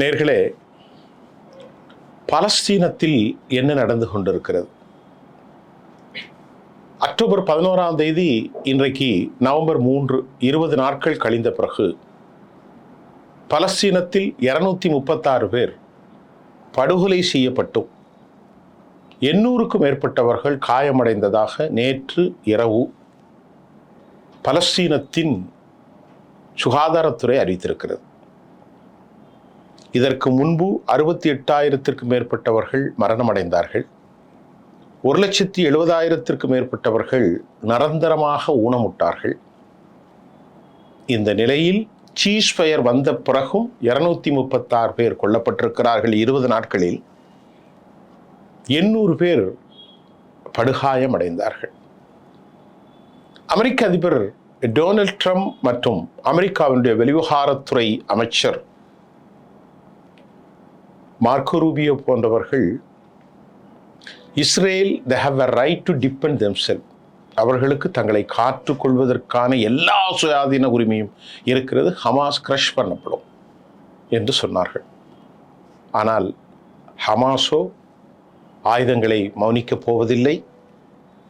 நேர்களே பலஸ்தீனத்தில் என்ன நடந்து கொண்டிருக்கிறது? அக்டோபர் பதினோராம் தேதி இன்றைக்கு நவம்பர் மூன்று இருபது நாட்கள் கழிந்த பிறகு பலஸ்தீனத்தில் இருநூத்தி முப்பத்தாறு பேர் படுகொலை செய்யப்பட்டும். எண்ணூறுக்கும் மேற்பட்டவர்கள் காயமடைந்ததாக நேற்று இரவு பலஸ்தீனத்தின் சுகாதாரத்துறை அறிவித்திருக்கிறது. இதற்கு முன்பு அறுபத்தி எட்டாயிரத்திற்கும் மேற்பட்டவர்கள் மரணமடைந்தார்கள். ஒரு லட்சத்தி எழுபதாயிரத்திற்கும் மேற்பட்டவர்கள் நிரந்தரமாக ஊனமுட்டார்கள். இந்த நிலையில் சீஸ் ஃபயர் வந்த பிறகும் இருநூத்தி முப்பத்தாறு பேர் கொல்லப்பட்டிருக்கிறார்கள் இருபது நாட்களில். எண்ணூறு பேர் படுகாயம் அடைந்தார்கள் அமெரிக்க அதிபர் டொனால்ட் ட்ரம்ப் மற்றும் அமெரிக்காவினுடைய வெளிவிவகாரத்துறை அமைச்சர் மார்க்கோ ரூபியோ போன்றவர்கள் Israel the have a right to defend themselves அவர்களுக்கு தங்களை காற்றுக்கொள்வதற்கான எல்லா சுயாதீன உரிமையும் இருக்கிறது. ஹமாஸ் கிரஷ் பண்ணப்படும் என்று சொன்னார்கள். ஆனால் ஹமாஸோ ஆயுதங்களை மௌனிக்கப் போவதில்லை.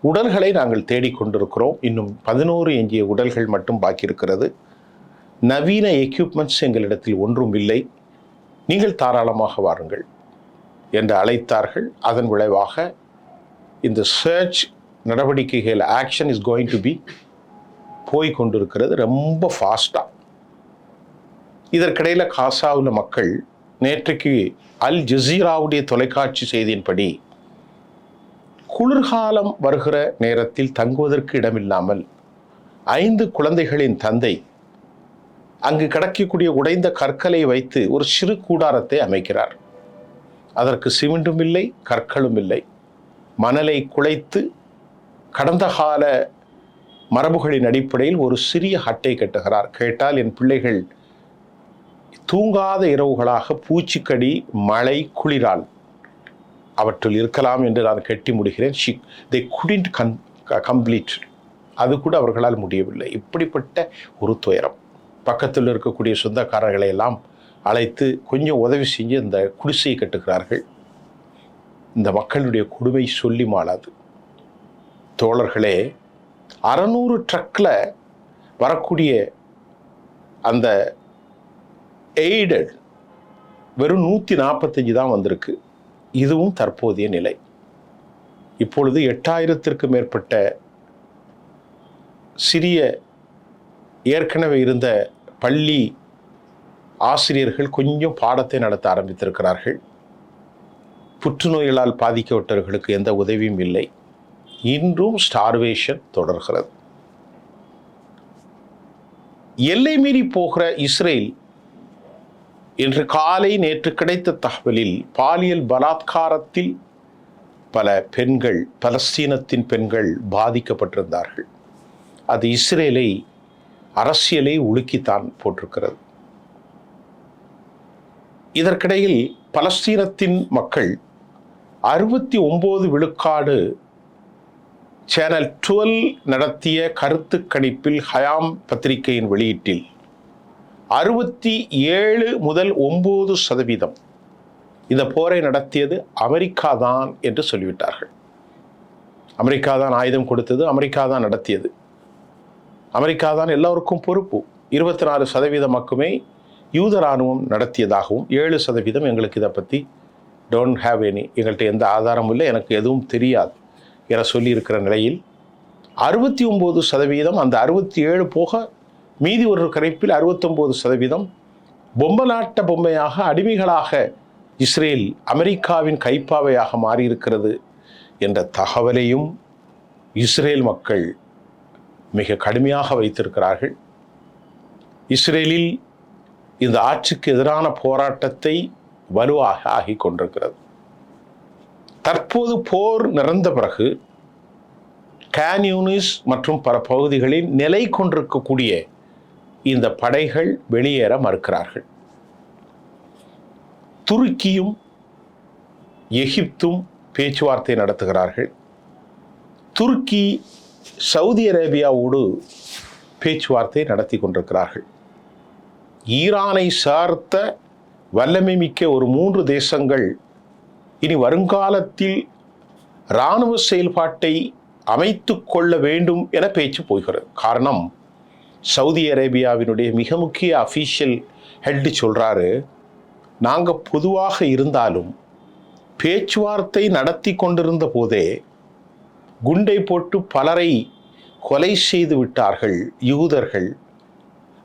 உடல்களை நாங்கள் தேடிக்கொண்டிருக்கிறோம் இன்னும் பதினோரு எஞ்சிய உடல்கள் மட்டும் பாக்கி இருக்கிறது நவீன எக்யூப்மெண்ட்ஸ் எங்களிடத்தில் ஒன்றும் இல்லை. நீங்கள் தாராளமாக வாருங்கள் என்று அழைத்தார்கள். அதன் விளைவாக இந்த சர்ச் நடவடிக்கைகள் action is going to be போய் கொண்டிருக்கிறது ரொம்ப ஃபாஸ்டாக இதற்கிடையில் காசாவில் மக்கள் நேற்றைக்கு அல் ஜசீராவுடைய தொலைக்காட்சி செய்தியின்படி குளிர்காலம் வருகிற நேரத்தில் தங்குவதற்கு இடமில்லாமல் ஐந்து குழந்தைகளின் தந்தை அங்கு கிடக்கக்கூடிய உடைந்த கற்களை வைத்து ஒரு சிறு கூடாரத்தை அமைக்கிறார். அதற்கு சிமெண்டும் இல்லை கற்களும் இல்லை. மணலை குலைத்து கடந்த கால மரபுகளின் அடிப்படையில் ஒரு சிறிய ஹட்டை கட்டுகிறார். கேட்டால் என் பிள்ளைகள் தூங்காத இரவுகளாக பூச்சிக்கடி மழை குளிரால் அவற்றில் இருக்கலாம் என்று நான் கெட்டி முடிகிறேன். She they couldn't can complete அது கூட அவர்களால் முடியவில்லை. இப்படிப்பட்ட ஒரு துயரம். பக்கத்தில் இருக்கக்கூடிய சொந்தக்காரர்களை எல்லாம் அழைத்து கொஞ்சம் உதவி செஞ்சு இந்த குடிசையை கட்டுகிறார்கள். இந்த மக்களுடைய கொடுமை சொல்லி மாளாது. தோழர்களே அறநூறு ட்ரக்கில் வரக்கூடிய அந்த எய்டட் வெறும் நூற்றி நாற்பத்தஞ்சு தான் வந்திருக்கு. இதுவும் தற்போதைய நிலை. இப்பொழுது எட்டாயிரத்திற்கு மேற்பட்ட சிறிய ஏற்கனவே இருந்த பள்ளி ஆசிரியர்கள் கொஞ்சம் பாடத்தை நடத்த ஆரம்பித்திருக்கிறார்கள். புற்றுநோய்களால் பாதிக்கப்பட்டவர்களுக்கு எந்த உதவியும் இல்லை. இன்றும் ஸ்டார்வேஷன் தொடர்கிறது. எல்லை மீறி போகிற இஸ்ரேல் இன்று காலை நேற்று கிடைத்த தகவலில் பாலியல் பலாத்காரத்தில் பல பெண்கள் பலஸ்தீனத்தின் பெண்கள் பாதிக்கப்பட்டிருந்தார்கள். அது இஸ்ரேலை அரசியலை உலுக்கித்தான் போட்டிருக்கிறது. இதற்கிடையில் பலஸ்தீனத்தின் மக்கள் அறுபத்தி ஒம்பது விழுக்காடு சேனல் டுவெல் நடத்திய கருத்து கணிப்பில் ஹயாம் பத்திரிகையின் வெளியீட்டில் அறுபத்தி ஏழு முதல் ஒம்பது சதவீதம் இந்த போரை நடத்தியது அமெரிக்கா தான் என்று சொல்லிவிட்டார்கள். அமெரிக்கா தான் ஆயுதம் கொடுத்தது அமெரிக்கா தான் நடத்தியது. அமெரிக்கா தான் எல்லோருக்கும் பொறுப்பு. இருபத்தி நாலு சதவீதம் மட்டுமே யூத இராணுவம் நடத்தியதாகவும் ஏழு சதவீதம் எங்களுக்கு இதை பற்றி டோன்ட் ஹேவ் எனி எங்கள்கிட்ட எந்த ஆதாரமும் இல்லை எனக்கு எதுவும் தெரியாது என சொல்லியிருக்கிற நிலையில் அறுபத்தி ஒம்பது சதவீதம் அந்த அறுபத்தி ஏழு போக மீதி ஒரு கரைப்பில் அறுபத்தொம்போது சதவீதம் பொம்மலாட்ட பொம்மையாக அடிமைகளாக இஸ்ரேல் அமெரிக்காவின் கைப்பாவையாக மாறியிருக்கிறது என்ற தகவலையும் இஸ்ரேல் மக்கள் மிக கடுமையாக வைத்திருக்கிறார்கள். இஸ்ரேலில் இந்த ஆட்சிக்கு எதிரான போராட்டத்தை வலுவாக ஆகிக் கொண்டிருக்கிறது. தற்போது போர் நிறந்த பிறகு கேன்யூனிஸ் மற்றும் பல பகுதிகளில் நிலை கொண்டிருக்கக்கூடிய இந்த படைகள் வெளியேற மறுக்கிறார்கள். துருக்கியும் எகிப்தும் பேச்சுவார்த்தை நடத்துகிறார்கள். துருக்கி சவுதி அரேபியாவோடு பேச்சுவார்த்தை நடத்தி கொண்டிருக்கிறார்கள். ஈரானை சார்த்த வல்லமை மிக்க ஒரு மூன்று தேசங்கள் இனி வருங்காலத்தில் இராணுவ செயல்பாட்டை அமைத்து கொள்ள வேண்டும் என பேச்சு போகிறது. காரணம் சவுதி அரேபியாவினுடைய மிக முக்கிய அஃபீஷியல் ஹெட் சொல்கிறாரு நாங்கள் பொதுவாக இருந்தாலும் பேச்சுவார்த்தை நடத்தி கொண்டிருந்த போதே குண்டை போட்டு பலரை கொலை செய்து விட்டார்கள் யூதர்கள்.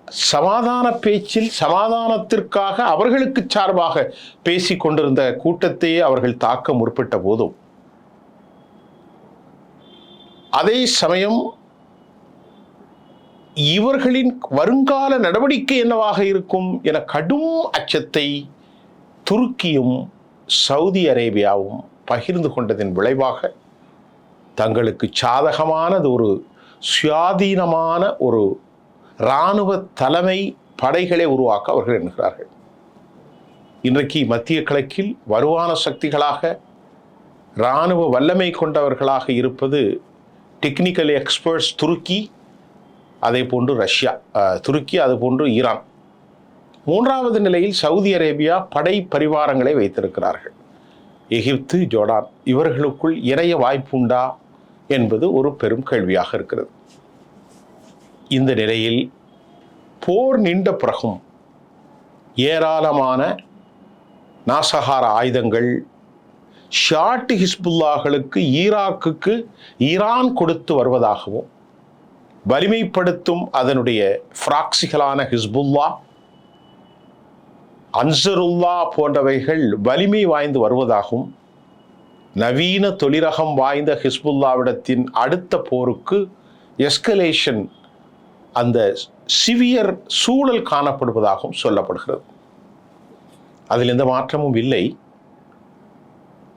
சமாதான பேச்சில் சமாதானத்திற்காக அவர்களுக்கு சார்பாக பேசி கொண்டிருந்த கூட்டத்தையே அவர்கள் தாக்க முற்பட்ட போதும். அதே சமயம் இவர்களின் வருங்கால நடவடிக்கை என்னவாக இருக்கும் என கடும் அச்சத்தை துருக்கியும் சவுதி அரேபியாவும் பகிர்ந்து கொண்டதின் விளைவாக தங்களுக்கு சாதகமானது ஒரு சுயாதீனமான ஒரு இராணுவ தலைமை படைகளை உருவாக்க அவர்கள் எண்ணுகிறார்கள். இன்றைக்கு மத்திய கிழக்கில் வருவான சக்திகளாக இராணுவ வல்லமை கொண்டவர்களாக இருப்பது டெக்னிக்கல் எக்ஸ்பர்ட்ஸ் துருக்கி அதே போன்று ரஷ்யா துருக்கி அது போன்று ஈரான். மூன்றாவது நிலையில் சவுதி அரேபியா படை பரிவாரங்களை வைத்திருக்கிறார்கள். எகிப்து ஜோர்டான் இவர்களுக்குள் இணைய வாய்ப்புண்டா? என்பது ஒரு பெரும் கேள்வியாக இருக்கிறது. இந்த நிலையில் போர் நின்ற பிறகும் ஏராளமான நாசகார ஆயுதங்கள் ஷாட்டு ஹிஸ்புல்லாக்களுக்கு ஈராக்குக்கு ஈரான் கொடுத்து வருவதாகவும் வலிமைப்படுத்தும் அதனுடைய ஃப்ராக்சிகளான ஹிஸ்புல்லா அன்சருல்லா போன்றவைகள் வலிமை வாய்ந்து வருவதாகவும் நவீன தொழிலகம் வாய்ந்த ஹிஸ்புல்லாவிடத்தின் அடுத்த போருக்கு எஸ்கலேஷன் அந்த சிவியர் சூழல் காணப்படுவதாகவும் சொல்லப்படுகிறது. அதில் எந்த மாற்றமும் இல்லை.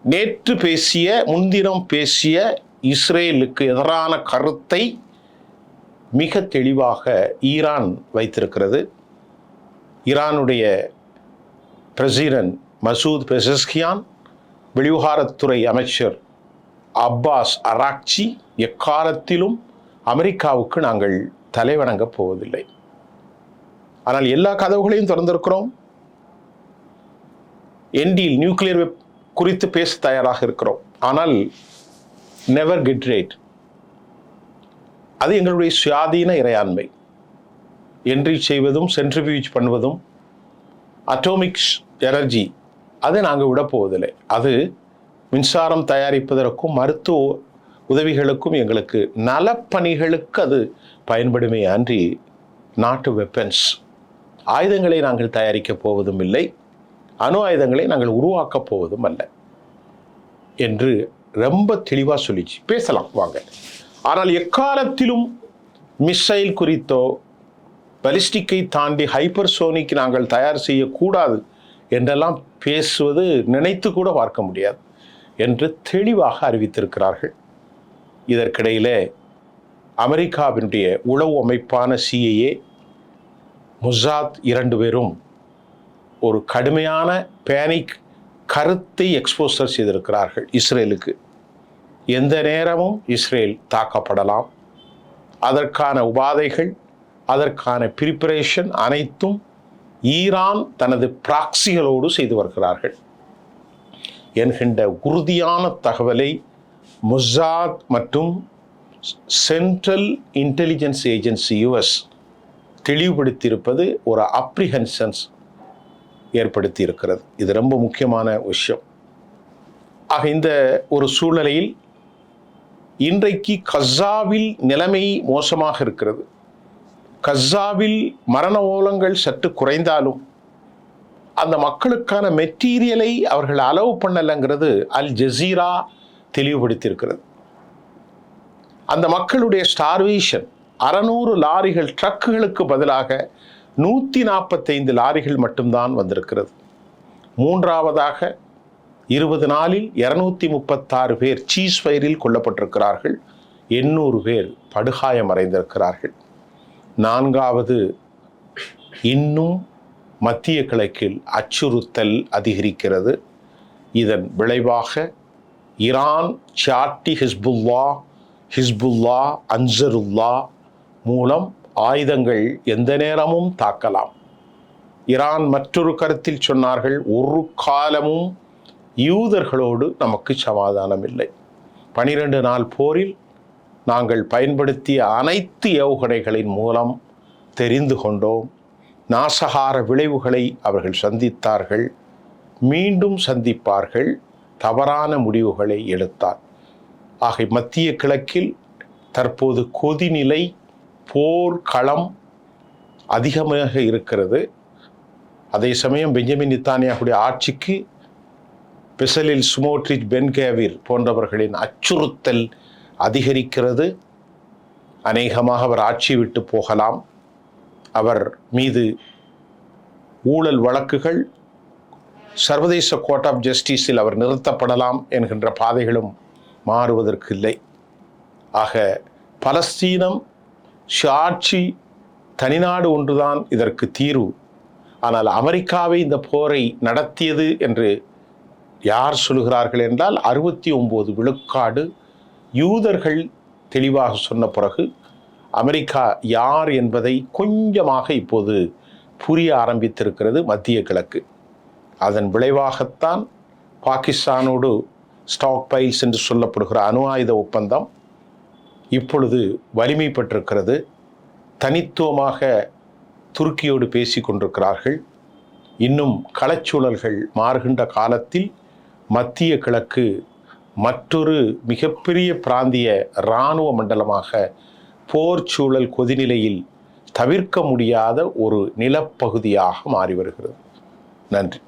நேற்று பேசிய முன்தினம் பேசிய இஸ்ரேலுக்கு எதிரான கருத்தை மிக தெளிவாக ஈரான் வைத்திருக்கிறது. ஈரானுடைய பிரசிடன்ட் மசூத் பெசஸ்கியான் வெளிவகாரத்துறை அமைச்சர் அப்பாஸ் அராக்சி எக்காலத்திலும் அமெரிக்காவுக்கு நாங்கள் தலைவணங்கப் போவதில்லை. ஆனால் எல்லா கதவுகளையும் திறந்திருக்கிறோம். என்டியில் நியூக்ளியர் வெப் குறித்து பேச தயாராக இருக்கிறோம். ஆனால் நெவர் கெட் ரேட் அது எங்களுடைய சுயாதீன இறையாண்மை. என்ட்ரி செய்வதும் சென்ட்ரிபியூஜ் பண்ணுவதும் அட்டோமிக்ஸ் எனர்ஜி அதை நாங்கள் விட போவதில்லை. அது மின்சாரம் தயாரிப்பதற்கும் மருத்துவ உதவிகளுக்கும் எங்களுக்கு நலப்பணிகளுக்கு அது பயன்படுமே அன்றி நாட்டு வெப்பன்ஸ் ஆயுதங்களை நாங்கள் தயாரிக்கப் போவதும் இல்லை. அணு ஆயுதங்களை நாங்கள் உருவாக்கப் போவதும் அல்ல என்று ரொம்ப தெளிவாக சொல்லிச்சு. பேசலாம் வாங்க. ஆனால் எக்காலத்திலும் மிசைல் குறித்தோ பலிஸ்டிக்கை தாண்டி ஹைப்பர்சோனிக் நாங்கள் தயார் செய்யக்கூடாது என்றெல்லாம் பேசுவது நினைத்து கூட பார்க்க முடியாது என்று தெளிவாக அறிவித்திருக்கிறார்கள். இதற்கிடையிலே அமெரிக்காவினுடைய உளவு அமைப்பான சிஏஏ முசாத் இரண்டு பேரும் ஒரு கடுமையான பேனிக் கருத்தை எக்ஸ்போசர் செய்திருக்கிறார்கள் இஸ்ரேலுக்கு. எந்த நேரமும் இஸ்ரேல் தாக்கப்படலாம். அதற்கான உபாதைகள் அதற்கான ப்ரிப்பரேஷன் அனைத்தும் ஈரான் தனது பிராக்சிகளோடு செய்து வருகிறார்கள். என்கின்ற உறுதியான தகவலை முசாத் மற்றும் சென்ட்ரல் இன்டெலிஜென்ஸ் ஏஜென்சி யுஎஸ் தெளிவுபடுத்தியிருப்பது ஒரு அப்ரிஹென்ஷன்ஸ் ஏற்படுத்தி இருக்கிறது இது ரொம்ப முக்கியமான விஷயம். ஆக இந்த ஒரு சூழ்நிலையில் இன்றைக்கு கசாவில் நிலைமை மோசமாக இருக்கிறது. கஸாவில் மரண ஓலங்கள் சற்று குறைந்தாலும் அந்த மக்களுக்கான மெட்டீரியலை அவர்கள் அலோவ் பண்ணலைங்கிறது அல் ஜசீரா தெளிவுபடுத்தியிருக்கிறது. அந்த மக்களுடைய ஸ்டார்வேஷன் அறநூறு லாரிகள் ட்ரக்குகளுக்கு பதிலாக நூற்றி நாற்பத்தைந்து லாரிகள் மட்டும்தான் வந்திருக்கிறது. மூன்றாவதாக இருபது நாளில் இரநூத்தி முப்பத்தாறு பேர் சீஸ் ஃபயரில் கொல்லப்பட்டிருக்கிறார்கள். எண்ணூறு பேர் படுகாயம் அடைந்திருக்கிறார்கள் நான்காவது இன்னும் மத்திய கிழக்கில் அச்சுறுத்தல் அதிகரிக்கிறது. இதன் விளைவாக ஈரான் சாட்டி ஹிஸ்புல்லா ஹிஸ்புல்லா அன்சருல்லா மூலம் ஆயுதங்கள் எந்த நேரமும் தாக்கலாம். ஈரான் மற்றொரு கருத்தில் சொன்னார்கள் ஒரு காலமும் யூதர்களோடு நமக்கு சமாதானம் இல்லை பனிரெண்டு நாள் போரில் நாங்கள் பயன்படுத்திய அனைத்து ஏவுகணைகளின் மூலம் தெரிந்து கொண்டோம். நாசகார விளைவுகளை அவர்கள் சந்தித்தார்கள். மீண்டும் சந்திப்பார்கள். தவறான முடிவுகளை எடுத்தார். ஆகை மத்திய கிழக்கில் தற்போது கொதிநிலை போர்க்களம் அதிகமாக இருக்கிறது. அதே சமயம் பெஞ்சமின் நித்தானியாவுடைய ஆட்சிக்கு பெசலில் சுமோட்ரிச் பென்கேவிர் போன்றவர்களின் அச்சுறுத்தல் அதிகரிக்கிறது. அநேகமாக அவர் ஆட்சி விட்டு போகலாம். அவர் மீது ஊழல் வழக்குகள் சர்வதேச கோர்ட் ஆஃப் ஜஸ்டிஸில் அவர் நிறுத்தப்படலாம் என்கின்ற பாதைகளும் மாறுவதற்கு இல்லை ஆக பலஸ்தீனம் ஆட்சி தனிநாடு ஒன்றுதான் இதற்கு தீர்வு. ஆனால் அமெரிக்காவை இந்த போரை நடத்தியது என்று யார் சொல்கிறார்கள் என்றால் அறுபத்தி ஒம்பது விழுக்காடு யூதர்கள் தெளிவாக சொன்ன பிறகு அமெரிக்கா யார் என்பதை கொஞ்சமாக இப்போது புரிய ஆரம்பித்திருக்கிறது மத்திய கிழக்கு. அதன் விளைவாகத்தான் பாகிஸ்தானோடு ஸ்டாக் பைல்ஸ் என்று சொல்லப்படுகிற அணு ஆயுத ஒப்பந்தம் இப்பொழுது வலிமை பெற்றிருக்கிறது. தனித்துவமாக துருக்கியோடு பேசி கொண்டிருக்கிறார்கள். இன்னும் களச்சூழல்கள் மாறுகின்ற காலத்தில் மத்திய கிழக்கு மற்றொரு மிகப்பெரிய பிராந்திய இராணுவ மண்டலமாக போர் சூழல் கொதிநிலையில் தவிர்க்க முடியாத ஒரு நிலப்பகுதியாக மாறி வருகிறது. நன்றி.